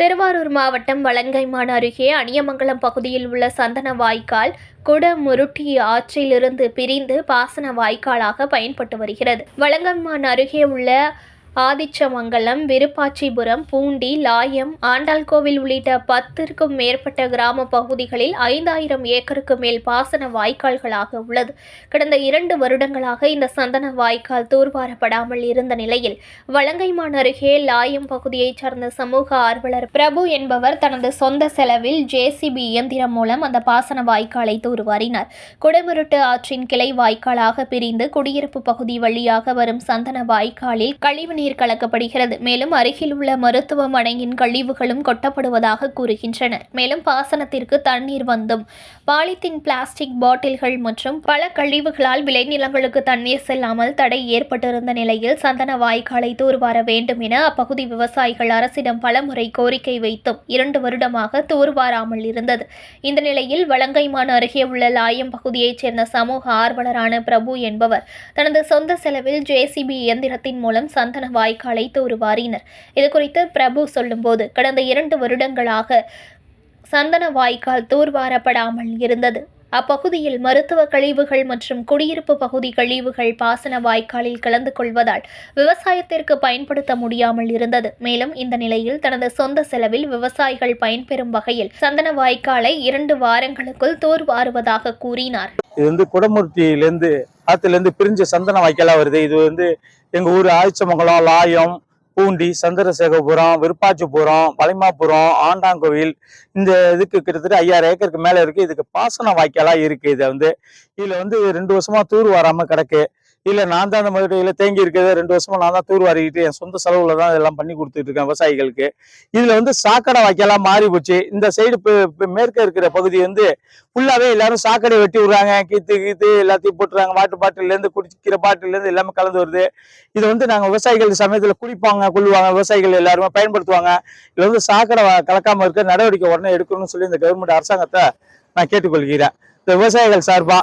திருவாரூர் மாவட்டம் வலங்கைமான் அருகே அணியமங்கலம் பகுதியில் உள்ள சந்தன வாய்க்கால் குடமுருட்டி ஆற்றிலிருந்து பிரிந்து பாசன வாய்க்காலாக பயன்பட்டு வருகிறது. வலங்கைமான் அருகே உள்ள ஆதிச்சமங்கலம் விருப்பாச்சிபுரம் பூண்டி லாயம் ஆண்டாள்கோவில் உள்ளிட்ட பத்திற்கும் மேற்பட்ட கிராம பகுதிகளில் ஐந்தாயிரம் ஏக்கருக்கு மேல் பாசன வாய்க்கால்களாக உள்ளது. கடந்த இரண்டு வருடங்களாக இந்த சந்தன வாய்க்கால் தூர்வாரப்படாமல் இருந்த நிலையில் வலங்கைமான் அருகே லாயம் பகுதியைச் சார்ந்த சமூக ஆர்வலர் பிரபு என்பவர் தனது சொந்த செலவில் ஜேசிபி இயந்திரம் மூலம் அந்த பாசன வாய்க்காலை தூர்வாரினார். குடமுருட்டு ஆற்றின் கிளை வாய்க்காலாக பிரிந்து குடியிருப்பு பகுதி வழியாக வரும் சந்தன வாய்க்காலில் கழிவு நீர் கலக்கப்படுகிறது. மேலும் அருகில் உள்ள மருத்துவமனையின் கழிவுகளும் கொட்டப்படுவதாக கூறுகின்றனர். மேலும் பாசனத்திற்கு தண்ணீர் வந்தும். பாலித்தீன் பிளாஸ்டிக் பாட்டில்கள் மற்றும் பல கழிவுகளால் விளைநிலங்களுக்கு தண்ணீர் செல்லாமல் தடை ஏற்பட்டிருந்த நிலையில் சந்தன வாய்க்காலை தூர்வார வேண்டும் என அப்பகுதி விவசாயிகள் அரசிடம் பலமுறை கோரிக்கை வைத்தும் இரண்டு வருடமாக தூர்வாராமல் இருந்தது. இந்த நிலையில் வலங்கைமான் அருகே உள்ள லாயம் பகுதியைச் சேர்ந்த சமூக ஆர்வலரான பிரபு என்பவர் தனது சொந்த செலவில் ஜேசிபி இயந்திரத்தின் மூலம் சந்தன வாய்க்காலை தூர்வாரினர் இதுகுறித்து பிரபு சொல்லும்போது கடந்த இரண்டு வருடங்களாக சந்தன வாய்க்கால் தூர்வாரப்படாமல் இருந்தது. அப்பகுதியில் மருத்துவ கழிவுகள் மற்றும் குடியிருப்பு பகுதி கழிவுகள் பாசன வாய்க்காலில் கலந்து கொள்வதால் விவசாயத்திற்கு பயன்படுத்த முடியாமல் இருந்தது. மேலும் இந்த நிலையில் தனது சொந்த செலவில் விவசாயிகள் பயன்பெறும் வகையில் சந்தன வாய்க்காலை இரண்டு வாரங்களுக்குள் தூர்வாருவதாக கூறினார். இது வந்து குடமுருட்டியிலேருந்து ஆற்றுலேருந்து பிரிஞ்ச சந்தன வாய்க்காலா வருது. இது வந்து எங்கள் ஊர் ஆயிச்சமங்கலம் லாயம் பூண்டி சந்திரசேகரபுரம் விருப்பாச்சிபுரம் பழைமாபுரம் ஆண்டாங்கோவில். இந்த இதுக்கு கிட்டத்தட்ட ஐயாயிரம் ஏக்கருக்கு மேலே இருக்குது இதுக்கு பாசன வாய்க்காலாக இருக்குது இது வந்து இதில் வந்து ரெண்டு வருஷமா தூர் வராமல் கிடக்கு. இல்லை நான் தான் அந்த மதுரையில் தேங்கி இருக்கிறது ரெண்டு வருஷமா நான் தான் தூர் வாரிக்கிட்டு என் சொந்த செலவுல தான் இதெல்லாம் பண்ணி கொடுத்துட்டு இருக்கேன் விவசாயிகளுக்கு. இதில் வந்து சாக்கடை வைக்கலாம் மாறி போச்சு. இந்த சைடு மேற்க இருக்கிற பகுதி வந்து ஃபுல்லாகவே எல்லாரும் சாக்கடை வெட்டி விடுறாங்க. கீத்து கீத்து எல்லாத்தையும் போட்டுறாங்க. வாட்டர் பாட்டிலேருந்து குடிக்கிற பாட்டிலேருந்து எல்லாமே கலந்து வருது. இது வந்து நாங்கள் விவசாயிகள் சமயத்தில் குளிப்பாங்க கொள்ளுவாங்க. விவசாயிகள் எல்லாருமே பயன்படுத்துவாங்க. இது வந்து சாக்கடை கலக்காமல் இருக்க நடவடிக்கை உடனே எடுக்கணும்னு சொல்லி இந்த கவர்மெண்ட் அரசாங்கத்தை நான் கேட்டுக்கொள்கிறேன். இந்த விவசாயிகள் சார்பாக